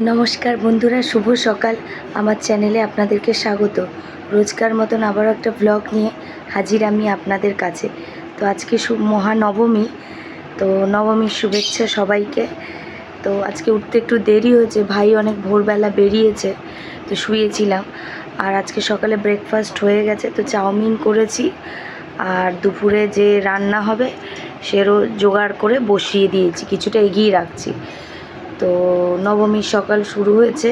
নমস্কার বন্ধুরা, শুভ সকাল। আমার চ্যানেলে আপনাদেরকে স্বাগত। রোজকার মতন আবারও একটা ব্লগ নিয়ে হাজির আমি আপনাদের কাছে। তো আজকে মহানবমী, তো নবমীর শুভেচ্ছা সবাইকে। তো আজকে উঠতে একটু দেরি হয়েছে, ভাই অনেক ভোরবেলা বেরিয়েছে, তো শুয়েছিলাম। আর আজকে সকালে ব্রেকফাস্ট হয়ে গেছে, তো চাউমিন করেছি। আর দুপুরে যে রান্না হবে, সেরও জোগাড় করে বসিয়ে দিয়েছি, কিছুটা এগিয়ে রাখছি। তো নবমীর সকাল শুরু হয়েছে।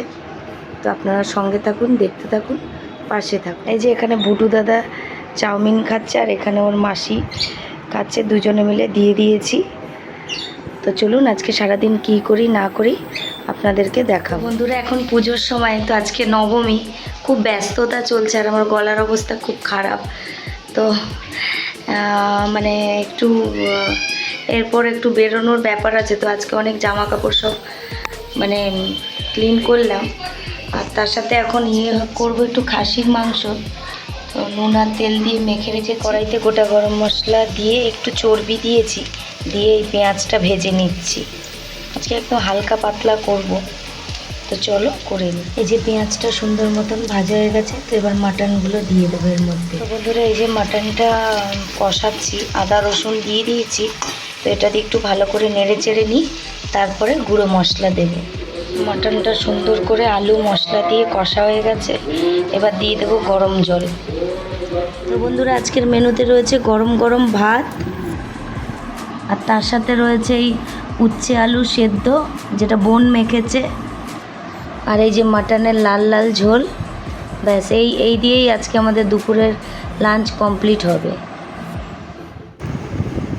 তো আপনারা সঙ্গে থাকুন, দেখতে থাকুন, পাশে থাকুন। এই যে এখানে ভুটু দাদা চাউমিন খাচ্ছে আর এখানে ওর মাসি খাচ্ছে। দুজনে মিলে দিয়ে দিয়েছি। তো চলুন আজকে সারাদিন কি করি, না করি আপনাদেরকে দেখা বন্ধুরা, এখন পুজোর সময়, তো আজকে নবমী। খুব ব্যস্ততা চলছে আর আমার গলার অবস্থা খুব খারাপ। তো মানে একটু এরপর একটু বেরোনোর ব্যাপার আছে, তো আজকে অনেক জামা কাপড় সব মানে ক্লিন করলাম। আর তার সাথে এখন ইয়ে করব একটু খাসির মাংস। তো নুন আর তেল দিয়ে মেখে রেখে কড়াইতে গোটা গরম মশলা দিয়ে একটু চর্বি দিয়েছি, দিয়ে এই পেঁয়াজটা ভেজে নিচ্ছি। আজকে একদম হালকা পাতলা করব। তো চলো করে নিই এই যে পেঁয়াজটা সুন্দর মতন ভাজা হয়ে গেছে, তো এবার মাটনগুলো দিয়ে দেবো এর মধ্যে। তো বন্ধুরা, এই যে মাটনটা কষাচ্ছি, আদা রসুন দিয়ে দিয়েছি। তো এটা দিয়ে একটু ভালো করে নেড়ে চেড়ে নিই। তারপরে গুঁড়ো মশলা দেবো। মাটনটা সুন্দর করে আলু মশলা দিয়ে কষা হয়ে গেছে। এবার দিয়ে দেবো গরম জল। তো বন্ধুরা, আজকের মেনুতে রয়েছে গরম গরম ভাত। আর তার সাথে রয়েছে এই উচ্ছে আলু সেদ্ধ, যেটা বোন মেখেছে। আর এই যে মাটনের লাল লাল ঝোল, ব্যাস, এই এই দিয়েই আজকে আমাদের দুপুরের লাঞ্চ কমপ্লিট হবে।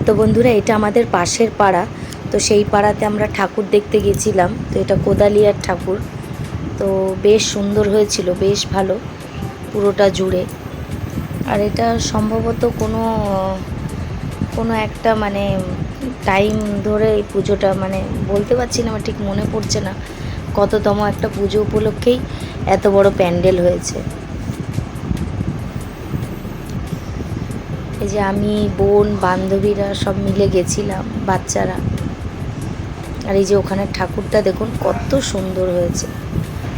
তো বন্ধুরা, এটা আমাদের পাশের পাড়া। তো সেই পাড়াতে আমরা ঠাকুর দেখতে গেছিলাম। তো এটা কোদালিয়ার ঠাকুর। তো বেশ সুন্দর হয়েছিল, বেশ ভালো, পুরোটা জুড়ে। আর এটা সম্ভবত কোনো কোনো একটা মানে টাইম ধরে এই পুজোটা মানে বলতে পারছি না, আমার ঠিক মনে পড়ছে না। কততম একটা পুজো উপলক্ষেই এত বড় প্যান্ডেল হয়েছে। এই যে আমি বোন বান্ধবীরা সব মিলে গেছিলাম বাচ্চারা। আর এই যে ওখানে ঠাকুরটা দেখুন কত সুন্দর হয়েছে।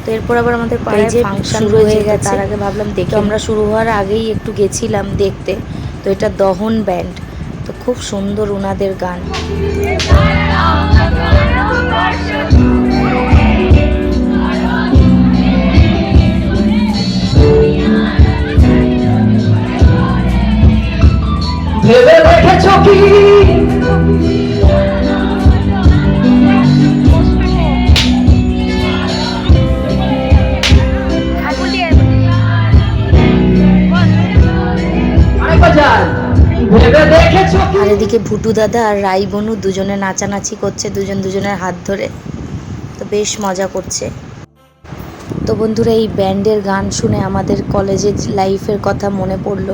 তো এরপর আবার আমাদের পাড়ায় যে ফাংশন হয়ে গেছে। তার আগে ভাবলাম দেখি আমরা শুরু হওয়ার আগেই একটু গেছিলাম দেখতে। তো এটা দহন ব্যান্ড তো খুব সুন্দর ওনাদের গান। ভেবে রেখেছ কি? আর এদিকে ভুটু দাদা আর রাই বনু দুজনে নাচানাচি করছে, দুজন দুজনের হাত ধরে। তো বেশ মজা করছে। তো বন্ধুরা, এই ব্যান্ডের গান শুনে আমাদের কলেজের লাইফের কথা মনে পড়ল।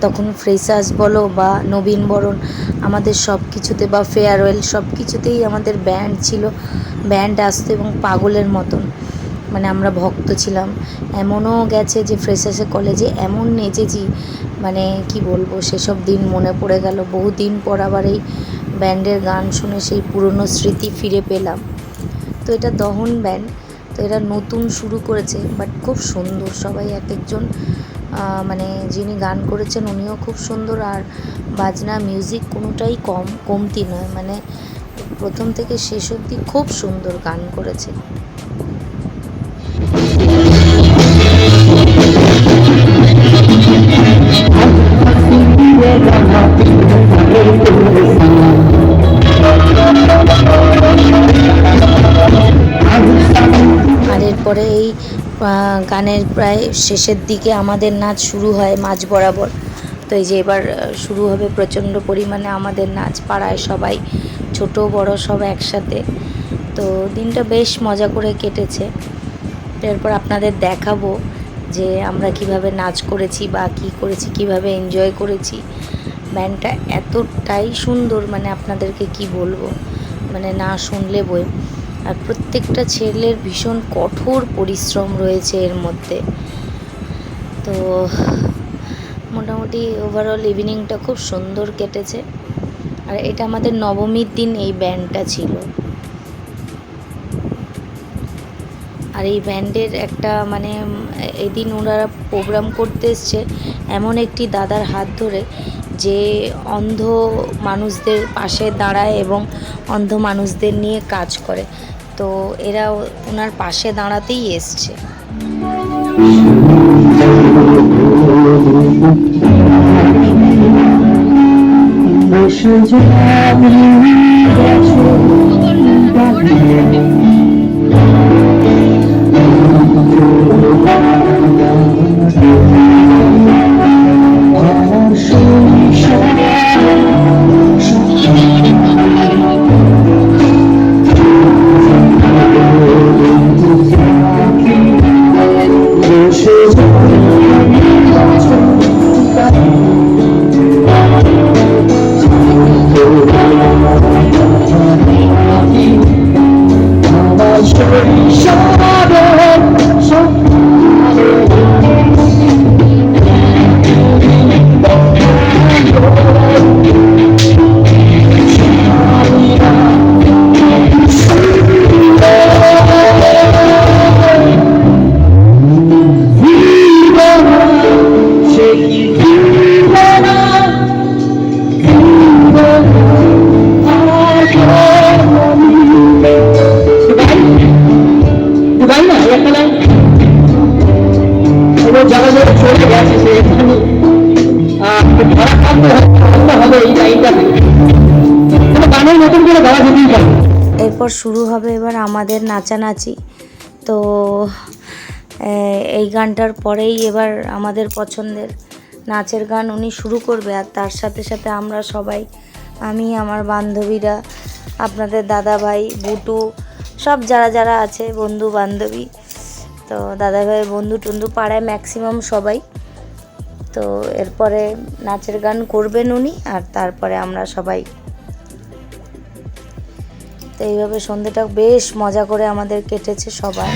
তখন ফ্রেশার্স বলো বা নবীন বরণ, আমাদের সব কিছুতে বা ফেয়ারওয়েল সব কিছুতেই আমাদের ব্যান্ড ছিল। ব্যান্ড আসতো এবং পাগলের মতন। মানে আমরা ভক্ত ছিলাম। এমনও গেছে যে ফ্রেশার্সের কলেজে এমন নেচেছি মানে কি বলব, সেসব দিন মনে পড়ে গেল। বহু দিন পর আবার এই ব্যান্ডের গান শুনে সেই পুরনো স্মৃতি ফিরে পেলাম। তো এটা দহন ব্যান্ড তো এরা নতুন শুরু করেছে বাট খুব সুন্দর। সবাই এক একজন মানে যিনি গান করেছেন উনিও খুব সুন্দর। আর বাজনা মিউজিক কোনোটাই কম, কমতি নয়। মানে প্রথম থেকে শেষ অবধি খুব সুন্দর গান করেছে। আর এরপরে এই গানের প্রায় শেষের দিকে আমাদের নাচ শুরু হয় মাঝ বরাবর। তো এই যে এবার শুরু হবে প্রচণ্ড পরিমাণে আমাদের নাচ, পাড়ায় সবাই, ছোট, বড় সব একসাথে। তো দিনটা বেশ মজা করে কেটেছে। এরপর আপনাদের দেখাবো যে আমরা কীভাবে নাচ করেছি বা কী করেছি, কীভাবে এনজয় করেছি। ব্যান্ডটা এতটাই সুন্দর মানে আপনাদেরকে কি বলব? মানে না শুনলে বই আর প্রত্যেকটা ছেলের ভীষণ কঠোর পরিশ্রম রয়েছে এর মধ্যে। তো মোটামুটি ওভারঅল ইভিনিংটা খুব সুন্দর কেটেছে। আর এটা আমাদের নবমীর দিন এই ব্যান্ডটা ছিল। আর এই ব্যান্ডের একটা মানে এদিন ওনারা প্রোগ্রাম করতে এসছে এমন একটি দাদার হাত ধরে যে অন্ধ মানুষদের পাশে দাঁড়ায় এবং অন্ধ মানুষদের নিয়ে কাজ করে। তো এরা ওনার পাশে দাঁড়াতেই এসছে। Show এরপর শুরু হবে এবার আমাদের নাচানাচি। তো এই গানটার পরেই এবার আমাদের পছন্দের নাচের গান উনি শুরু করবে। আর তার সাথে সাথে আমরা সবাই, আমি, আমার বান্ধবীরা, আপনাদের দাদা ভাই বুটু, সব যারা যারা আছে বন্ধু বান্ধবী তো দাদা ভাইয়ের বন্ধু টন্ধু পাড়ায় ম্যাক্সিমাম সবাই তো এরপরে নাচের গান করবেন উনি, আর তারপরে আমরা সবাই। তো এইভাবে সন্ধ্যেটা বেশ মজা করে আমাদের কেটেছে সবাই।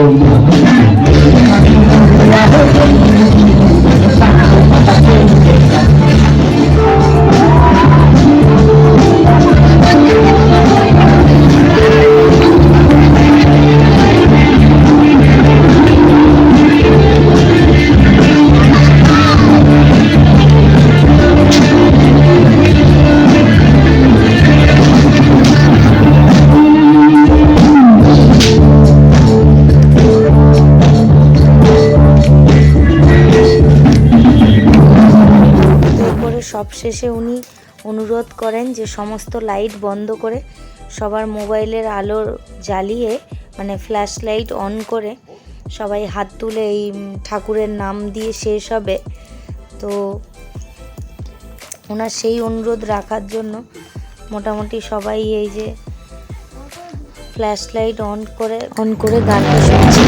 Lord. সবশেষে উনি অনুরোধ করেন যে সমস্ত লাইট বন্ধ করে সবার মোবাইলের আলো জ্বালিয়ে মানে ফ্ল্যাশ লাইট অন করে সবাই হাত তুলে এই ঠাকুরের নাম দিয়ে শেষ হবে। তো ওনার সেই অনুরোধ রাখার জন্য মোটামুটি সবাই এই যে ফ্ল্যাশ লাইট অন করে অন করে গানটা শুনছি।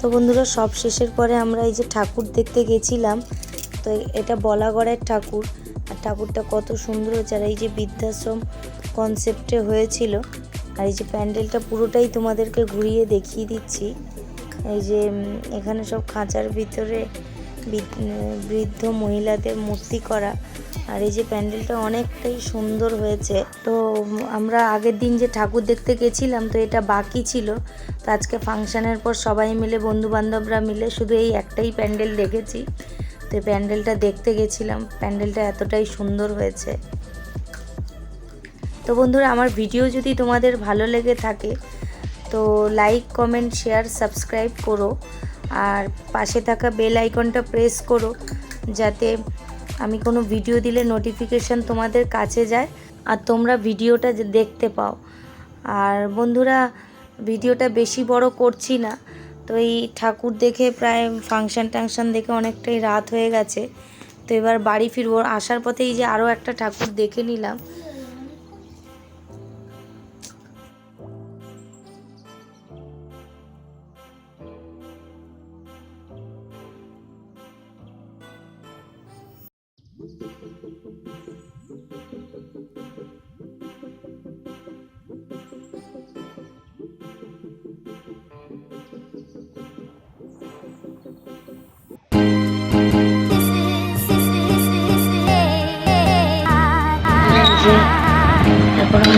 তো বন্ধুরা, সব শেষের পরে আমরা এই যে ঠাকুর দেখতে গেছিলাম, তো এটা বলাগড়ের ঠাকুর। আর ঠাকুরটা কত সুন্দর হয়েছে। আর এই যে বৃদ্ধাশ্রম কনসেপ্টে হয়েছিল, আর এই যে প্যান্ডেলটা পুরোটাই তোমাদেরকে ঘুরিয়ে দেখিয়ে দিচ্ছি। এই যে এখানে সব খাঁচার ভিতরে বৃদ্ধ- মহিলাদের মূর্তি করা। আর এই যে প্যান্ডেলটা অনেকটাই সুন্দর হয়েছে। তো আমরা আগের দিন যে ঠাকুর দেখতে গেছিলাম, তো এটা বাকি ছিল। তো আজকে ফাংশানের পর সবাই মিলে বন্ধু বান্ধবরা মিলে শুধু এই একটাই প্যান্ডেল দেখেছি। তো এই প্যান্ডেলটা দেখতে গেছিলাম। প্যান্ডেলটা এতটাই সুন্দর হয়েছে। তো বন্ধুরা, আমার ভিডিও যদি তোমাদের ভালো লেগে থাকে তো লাইক কমেন্ট শেয়ার সাবস্ক্রাইব করো। আর পাশে থাকা বেল আইকনটা প্রেস করো, যাতে আমি কোনো ভিডিও দিলে নোটিফিকেশান তোমাদের কাছে যায় আর তোমরা ভিডিওটা দেখতে পাও। আর বন্ধুরা ভিডিওটা বেশি বড় করছি না। তো এই ঠাকুর দেখে প্রায় ফাংশন টাংশন দেখে অনেকটাই রাত হয়ে গেছে। তো এবার বাড়ি ফিরবো। আসার পথেই যে আরও একটা ঠাকুর দেখে নিলাম।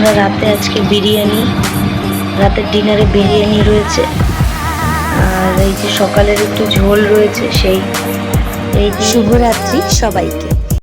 আমরা রাতে আজকে বিরিয়ানি, রাতের ডিনারে বিরিয়ানি রয়েছে। আর এই যে সকালের একটু ঝোল রয়েছে, সেই এই শুভরাত্রি সবাইকে।